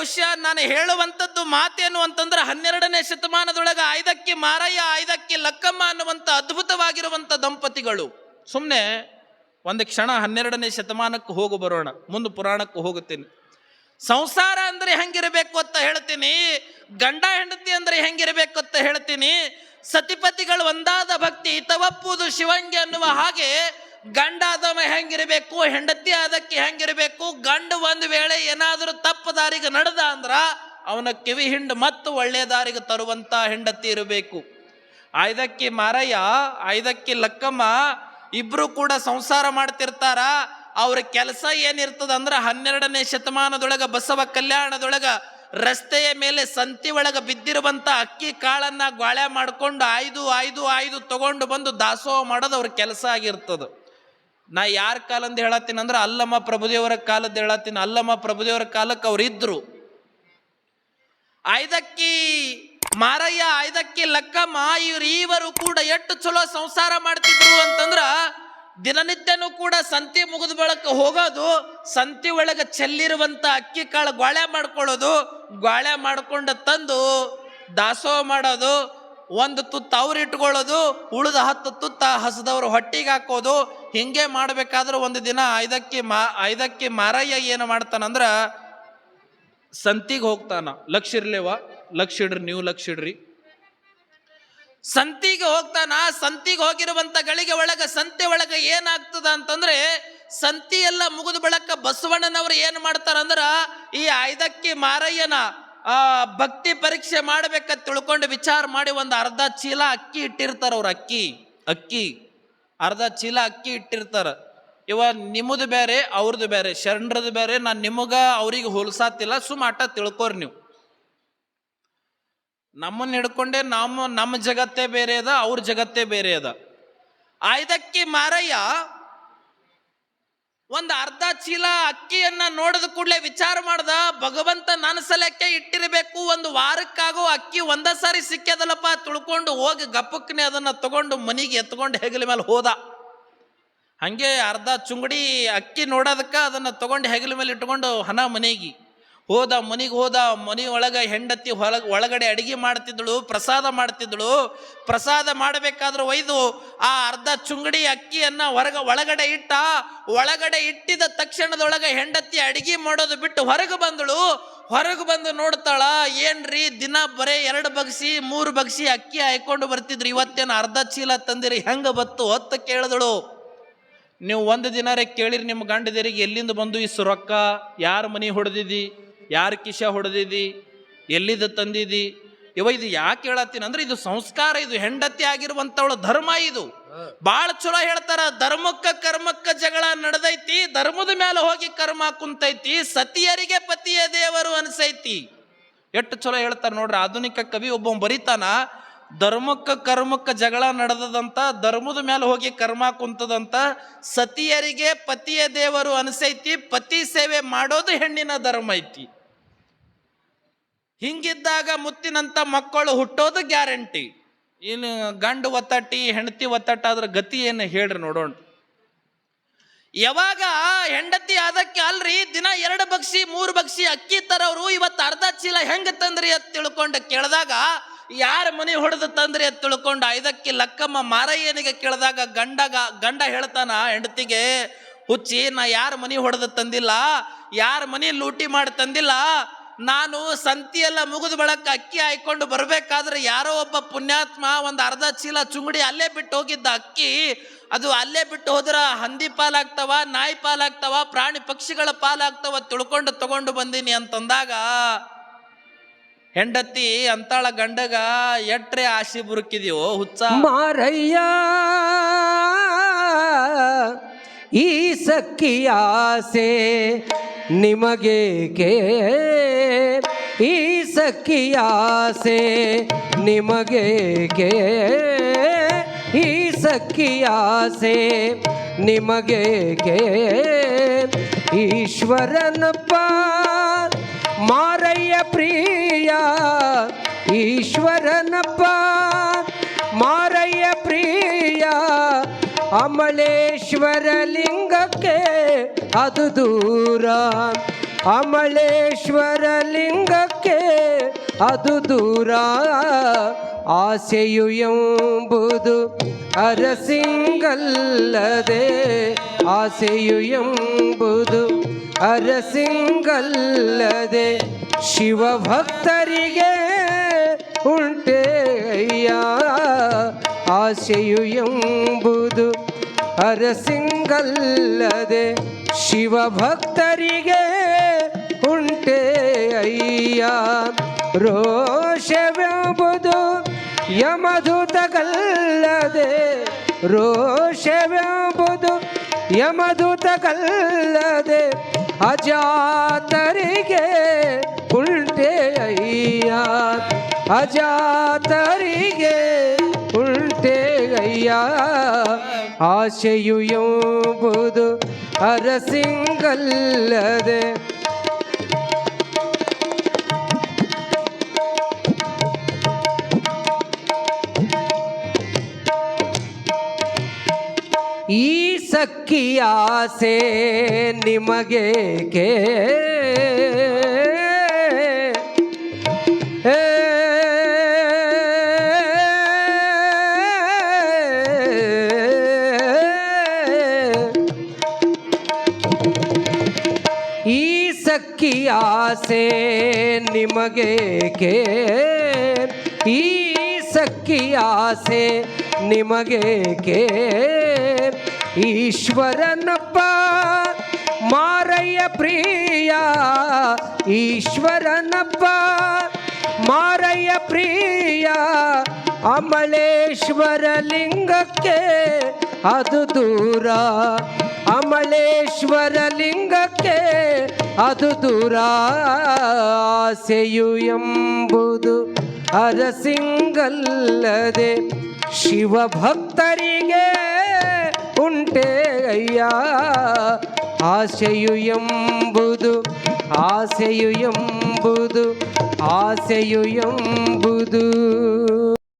ಬಹುಶಃ ನಾನು ಹೇಳುವಂಥದ್ದು ಮಾತೇನು ಅಂತಂದ್ರೆ ಹನ್ನೆರಡನೇ ಶತಮಾನದೊಳಗೆ ಆಯ್ದಕ್ಕೆ ಮಾರಯ್ಯ ಆಯ್ದಕ್ಕೆ ಲಕ್ಕಮ್ಮ ಅನ್ನುವಂಥ ಅದ್ಭುತವಾಗಿರುವಂಥ ದಂಪತಿಗಳು. ಸುಮ್ಮನೆ ಒಂದು ಕ್ಷಣ ಹನ್ನೆರಡನೇ ಶತಮಾನಕ್ಕೆ ಹೋಗು ಬರೋಣ, ಮುಂದೆ ಪುರಾಣಕ್ಕೆ ಹೋಗುತ್ತೇನೆ. ಸಂಸಾರ ಅಂದ್ರೆ ಹೆಂಗಿರಬೇಕು ಅಂತ ಹೇಳ್ತೀನಿ, ಗಂಡ ಹೆಂಡತಿ ಅಂದ್ರೆ ಹೆಂಗಿರಬೇಕು ಅಂತ ಹೇಳ್ತೀನಿ, ಸತಿಪತಿಗಳು ಒಂದಾದ ಭಕ್ತಿ ತವಪ್ಪುವುದು ಶಿವಂಗೆ ಅನ್ನುವ ಹಾಗೆ ಗಂಡ ಆದವ ಹೆಂಗಿರಬೇಕು, ಹೆಂಡತಿ ಆದಕ್ಕೆ ಹೆಂಗಿರಬೇಕು, ಗಂಡು ಒಂದು ವೇಳೆ ಏನಾದರೂ ತಪ್ಪು ದಾರಿಗೆ ನಡೆದ ಅಂದ್ರ ಅವನ ಕಿವಿ ಹಿಂಡು ಮತ್ತು ಒಳ್ಳೆಯ ದಾರಿಗೆ ತರುವಂತ ಹೆಂಡತಿ ಇರಬೇಕು. ಆಯ್ದಕ್ಕಿ ಮಾರಯ್ಯ ಆಯ್ದಕ್ಕಿ ಲಕ್ಕಮ್ಮ ಇಬ್ರು ಕೂಡ ಸಂಸಾರ ಮಾಡ್ತಿರ್ತಾರ, ಅವ್ರ ಕೆಲಸ ಏನಿರ್ತದ ಅಂದ್ರೆ ಹನ್ನೆರಡನೇ ಶತಮಾನದೊಳಗ ಬಸವ ಕಲ್ಯಾಣದೊಳಗ ರಸ್ತೆಯ ಮೇಲೆ ಸಂತಿ ಒಳಗ ಬಿದ್ದಿರುವಂತ ಅಕ್ಕಿ ಕಾಳನ್ನ ಗ್ವಾಳೆ ಮಾಡ್ಕೊಂಡು ಆಯ್ದು ಆಯ್ದು ಆಯ್ದು ತಗೊಂಡು ಬಂದು ದಾಸೋಹ ಮಾಡೋದು ಅವ್ರ ಕೆಲಸ ಆಗಿರ್ತದ. ನಾ ಯಾರ ಕಾಲಂದ ಹೇಳತ್ತೀನಿ ಅಂದ್ರೆ ಅಲ್ಲಮ್ಮ ಪ್ರಭುದೇವರ ಕಾಲದ ಹೇಳತ್ತೀನಿ. ಅಲ್ಲಮ್ಮ ಪ್ರಭುದೇವರ ಕಾಲಕ್ಕೆ ಅವ್ರು ಆಯ್ದಕ್ಕಿ ಮಾರಯ್ಯ ಆಯ್ದಕ್ಕಿ ಲಕ್ಕಮ್ಮ ಇವ್ರು ಈವರು ಕೂಡ ಎಷ್ಟು ಚಲೋ ಸಂಸಾರ ಮಾಡ್ತಿದ್ರು ಅಂತಂದ್ರ ದಿನನಿತ್ಯನೂ ಕೂಡ ಸಂತಿ ಮುಗಿದ ಬಳಕ ಹೋಗೋದು, ಸಂತಿ ಒಳಗೆ ಚೆಲ್ಲಿರುವಂತ ಅಕ್ಕಿ ಕಾಳು ಗ್ವಾಳೆ ಮಾಡ್ಕೊಳ್ಳೋದು ಗ್ವಾಳೆ ಮಾಡ್ಕೊಂಡು ತಂದು ದಾಸೋಹ ಮಾಡೋದು, ಒಂದು ತುತ್ತು ಅವ್ರು ಇಟ್ಕೊಳ್ಳೋದು, ಉಳಿದ ಹತ್ತು ತುತ್ತ ಹಸದವ್ರು ಹೊಟ್ಟಿಗೆ ಹಾಕೋದು ಹಿಂಗೆ ಮಾಡಬೇಕಾದ್ರೆ ಒಂದು ದಿನ ಐದಕ್ಕೆ ಮಾ, ಐದಕ್ಕೆ ಮಾರಯ್ಯ ಏನು ಮಾಡ್ತಾನಂದ್ರ ಸಂತಿಗೆ ಹೋಗ್ತಾನ. ಲಕ್ಷ ಇರ್ಲೇವ? ಲಕ್ಷ ಇಡ್ರಿ, ನೀವು ಲಕ್ಷ ಇಡ್ರಿ. ಸಂತಿಗೆ ಹೋಗ್ತಾನ, ಸಂತಿಗೆ ಹೋಗಿರುವಂತ ಗಳಿಗೆ ಒಳಗ, ಸಂತೆ ಒಳಗ ಏನಾಗ್ತದ ಅಂತಂದ್ರೆ ಸಂತಿ ಎಲ್ಲ ಮುಗಿದ ಬಳಕ ಬಸವಣ್ಣನವರು ಏನ್ ಮಾಡ್ತಾರಂದ್ರ ಈ ಐದಕ್ಕಿ ಮಾರಯ್ಯನ ಆ ಭಕ್ತಿ ಪರೀಕ್ಷೆ ಮಾಡ್ಬೇಕಂತ ತಿಳ್ಕೊಂಡು ವಿಚಾರ ಮಾಡಿ ಒಂದು ಅರ್ಧ ಚೀಲ ಅಕ್ಕಿ ಇಟ್ಟಿರ್ತಾರ ಅವ್ರ ಅಕ್ಕಿ ಅಕ್ಕಿ. ಅರ್ಧ ಚೀಲ ಅಕ್ಕಿ ಇಟ್ಟಿರ್ತಾರ. ಇವ ನಿಮ್ಮದು ಬೇರೆ ಅವ್ರದ್ದು ಬೇರೆ ಶರಣರದು ಬೇರೆ ನಾನು ನಿಮಗ ಅವ್ರಿಗೆ ಹೋಲ್ಸಾತಿಲ್ಲ ಸುಮ್ಮ ಆಟ ತಿಳ್ಕೊರಿ ನೀವು. ನಮ್ಮನ್ನ ಹಿಡ್ಕೊಂಡೆ ನಮ್ಮ ನಮ್ಮ ಜಗತ್ತೇ ಬೇರೆ ಅದ, ಅವ್ರ ಜಗತ್ತೇ ಬೇರೆ ಅದ. ಆಯ್ದಕ್ಕಿ ಮಾರಯ್ಯ, ಒಂದು ಅರ್ಧ ಚೀಲ ಅಕ್ಕಿಯನ್ನ ನೋಡಿದ ಕೂಡಲೇ ವಿಚಾರ ಮಾಡ್ದ, ಭಗವಂತ ನನ್ನ ಸಲಕ್ಕೆ ಇಟ್ಟಿರಬೇಕು ಒಂದು ವಾರಕ್ಕಾಗೋ ಅಕ್ಕಿ ಒಂದ ಸಾರಿ ಸಿಕ್ಕದಲ್ಲಪ್ಪ ತುಳ್ಕೊಂಡು ಹೋಗಿ ಗಪ್ಪಕ್ಕನೆ ಅದನ್ನ ತಗೊಂಡು ಮನೆಗೆ ಎತ್ಕೊಂಡು ಹೆಗಲ ಮೇಲೆ ಹೋದ. ಹಂಗೆ ಅರ್ಧ ಚುಂಗಡಿ ಅಕ್ಕಿ ನೋಡೋದಕ್ಕೆ ಅದನ್ನ ತಗೊಂಡು ಹೆಗಲ ಮೇಲೆ ಇಟ್ಕೊಂಡು ಹಣ ಮನೆಗೆ ಹೋದ. ಮನೆಗೆ ಹೋದ, ಮನೆ ಒಳಗೆ ಹೆಂಡತಿ ಹೊರಗೆ ಒಳಗಡೆ ಅಡಿಗೆ ಮಾಡ್ತಿದ್ದಳು, ಪ್ರಸಾದ ಮಾಡ್ತಿದ್ದಳು. ಪ್ರಸಾದ ಮಾಡಬೇಕಾದ್ರೆ ಒಯ್ದು ಆ ಅರ್ಧ ಚುಂಗಡಿ ಅಕ್ಕಿಯನ್ನ ಹೊರಗೆ ಒಳಗಡೆ ಇಟ್ಟ. ಒಳಗಡೆ ಇಟ್ಟಿದ ತಕ್ಷಣದೊಳಗೆ ಹೆಂಡತಿ ಅಡಿಗೆ ಮಾಡೋದು ಬಿಟ್ಟು ಹೊರಗೆ ಬಂದಳು. ಹೊರಗೆ ಬಂದು ನೋಡ್ತಾಳ ಏನ್ರಿ ದಿನ ಬರೇ ಎರಡು ಬಗ್ಸಿ ಮೂರು ಬಗ್ಸಿ ಅಕ್ಕಿ ಹಾಯ್ಕೊಂಡು ಬರ್ತಿದ್ರಿ ಇವತ್ತೇನು ಅರ್ಧ ಚೀಲ ತಂದಿರಿ ಹೆಂಗೆ ಬತ್ತು? ಹೊತ್ತು ಕೇಳಿದಳು ನೀವು ಒಂದು ದಿನಾರೇ ಕೇಳಿರಿ ನಿಮ್ಮ ಗಂಡದಿರಿಗೆ ಎಲ್ಲಿಂದ ಬಂದು ಇಷ್ಟು ರೊಕ್ಕ? ಯಾರ ಮನಿ ಹೊಡೆದಿದ್ದಿ ಯಾರ ಕಿಶ ಹೊಡೆದಿದ್ದಿ ಎಲ್ಲಿದ್ದು ತಂದಿದಿ? ಇವ ಇದು ಯಾಕೆ ಹೇಳತ್ತೀನಿ ಅಂದ್ರೆ ಇದು ಸಂಸ್ಕಾರ ಇದು ಹೆಂಡತಿ ಆಗಿರುವಂತವಳ ಧರ್ಮ ಇದು. ಭಾಳ ಚಲೋ ಹೇಳ್ತಾರ ಧರ್ಮಕ್ಕ ಕರ್ಮಕ್ಕ ಜಗಳ ಧರ್ಮದ ಮೇಲೆ ಹೋಗಿ ಕರ್ಮ ಕುಂತೈತಿ, ಸತಿಯರಿಗೆ ಪತಿಯ ದೇವರು ಅನ್ಸೈತಿ. ಎಷ್ಟು ಚಲೋ ಹೇಳ್ತಾರೆ ನೋಡ್ರಿ, ಆಧುನಿಕ ಕವಿ ಒಬ್ಬ ಬರಿತಾನ, ಧರ್ಮಕ್ಕ ಕರ್ಮಕ್ಕ ಜಗಳ ನಡೆದದಂತ, ಧರ್ಮದ ಮೇಲೆ ಹೋಗಿ ಕರ್ಮ ಕುಂತದಂತ, ಸತಿಯರಿಗೆ ಪತಿಯ ದೇವರು ಅನಿಸೈತಿ, ಪತಿ ಸೇವೆ ಮಾಡೋದು ಹೆಣ್ಣಿನ ಧರ್ಮ ಐತಿ. ಹಿಂಗಿದ್ದಾಗ ಮುತ್ತಿನಂತ ಮಕ್ಕಳು ಹುಟ್ಟೋದು ಗ್ಯಾರಂಟಿ. ಇನ್ನು ಗಂಡು ಒತ್ತಟ್ಟಿ ಹೆಂಡತಿ ಒತ್ತಟ್ಟಾದ್ರ ಗತಿ ಏನು ಹೇಳ್ರಿ ನೋಡೋಣ. ಯಾವಾಗ ಹೆಂಡತಿ ಅದಕ್ಕೆ ಅಲ್ರಿ, ದಿನ ಎರಡು ಬಕ್ಷಿ ಮೂರು ಬಕ್ಷಿ ಅಕ್ಕಿ ತರವ್ರು ಇವತ್ತು ಅರ್ಧ ಚೀಲ ಹೆಂಗೆ ತಂದ್ರಿ ಅಂತ ತಿಳ್ಕೊಂಡು ಕೇಳಿದಾಗ, ಯಾರ ಮನೆ ಹೊಡೆದು ತಂದ್ರಿ ಅಂತ ತಿಳ್ಕೊಂಡು ಐದಕ್ಕೆ ಲಕ್ಕಮ್ಮ ಮಾರಯ್ಯನಿಗೆ ಕೇಳಿದಾಗ ಗಂಡಗ, ಗಂಡ ಹೇಳ್ತಾನ, ಹೆಂಡತಿಗೆ ಹುಚ್ಚಿ, ನಾ ಯಾರ ಮನೆ ಹೊಡೆದು ತಂದಿಲ್ಲ, ಯಾರ ಮನೆ ಲೂಟಿ ಮಾಡಿ ತಂದಿಲ್ಲ ನಾನು ಸಂತಿಯೆಲ್ಲ ಮುಗಿದ ಬಳಕ ಅಕ್ಕಿ ಹಾಯ್ಕೊಂಡು ಬರಬೇಕಾದ್ರೆ ಯಾರೋ ಒಬ್ಬ ಪುಣ್ಯಾತ್ಮ ಒಂದು ಅರ್ಧ ಚೀಲ ಚುಂಗಡಿ ಅಲ್ಲೇ ಬಿಟ್ಟು ಹೋಗಿದ್ದ ಅಕ್ಕಿ, ಅದು ಅಲ್ಲೇ ಬಿಟ್ಟು ಹೋದ್ರೆ ಹಂದಿ ಪಾಲಾಗ್ತವ, ನಾಯಿ ಪಾಲಾಗ್ತವ, ಪ್ರಾಣಿ ಪಕ್ಷಿಗಳ ಪಾಲಾಗ್ತವ ತಿಳ್ಕೊಂಡು ತಗೊಂಡು ಬಂದೀನಿ ಅಂತಂದಾಗ ಹೆಂಡತಿ ಅಂತಾಳ ಗಂಡಗ ಎಟ್ರೆ ಆಸೆ ಬುರುಕಿದೆಯೋ ಹುಚ್ಚ. ಮಾರಯ್ಯ, ಈ ಸಖಿಯಾಸೆ ನಿಮಗೇಕೆ ಈ ಸಖಿಯಾಸೆ ನಿಮಗೇಕೆ ಈ ಸಖಿಯಾಸೆ ನಿಮಗೇಕೆ ಈಶ್ವರನಪ್ಪ ಮಾರಯ್ಯ ಪ್ರಿಯ ಈಶ್ವರನಪ್ಪ ಅಮಳೇಶ್ವರ ಲಿಂಗಕ್ಕೆ ಅದು ದೂರ. ಅಮಳೇಶ್ವರ ಲಿಂಗಕ್ಕೆ ಅದು ದೂರ. ಆಸೆಯು ಎಂಬುದು ಅರಸಿಂಗಲ್ಲದೆ. ಆಸೆಯು ಎಂಬುದು ಅರಸಿಂಗಲ್ಲದೆ. ಶಿವಭಕ್ತರಿಗೆ ಉಂಟೆ ಅಯ್ಯ ಆಸೆಯು ಎಂಬುದು ಅರಸಿಂಗಲ್ಲದೆ ಶಿವಭಕ್ತರಿಗೆ ಉಂಟೆ ಅಯ್ಯ. ರೋಷವೆಂಬುದು ಯಮದೂತಗಲ್ಲದೆ ರೋಷವೆಂಬುದು ಯಮದೂತಗಲ್ಲದೆ ಅಜಾತರಿಗೆ ಉಲ್ಟೆ ಅಯ್ಯ. ಅಜಾತರಿಗೆ ಉಲ್ಟೆ ಅಯ್ಯ. ಆಶೆಯು ಎಂಬುದು ಅರಸಿಂಗಲ್ಲದೆ. ಈ ಸಕ್ಕಿಯ ಆಸೆ ನಿಮಗೇಕೆ? ಸಕ್ಕಿ ಆಸೆ ನಿಮಗೇಕೆ ಈ ಸಕ್ಕಿ ಆಸೆ ನಿಮಗೇಕೆ ಈಶ್ವರನಪ್ಪ, ಮಾರಯ್ಯ ಪ್ರಿಯ, ಈಶ್ವರನಪ್ಪ, ಮಾರಯ್ಯ ಪ್ರಿಯ ಅಮಳೇಶ್ವರ ಲಿಂಗಕ್ಕೆ ಅದು ದೂರ. ಅಮಳೇಶ್ವರ ಲಿಂಗಕ್ಕೆ ಅದು ದುರಾಸೆಯು ಎಂಬುದು ಅರಸಿಂಗಲ್ಲದೆ ಶಿವಭಕ್ತರಿಗೆ ಉಂಟೆ ಅಯ್ಯ. ಆಸೆಯು ಎಂಬುದು ಆಸೆಯು ಎಂಬುದು ಆಸೆಯು ಎಂಬುದು.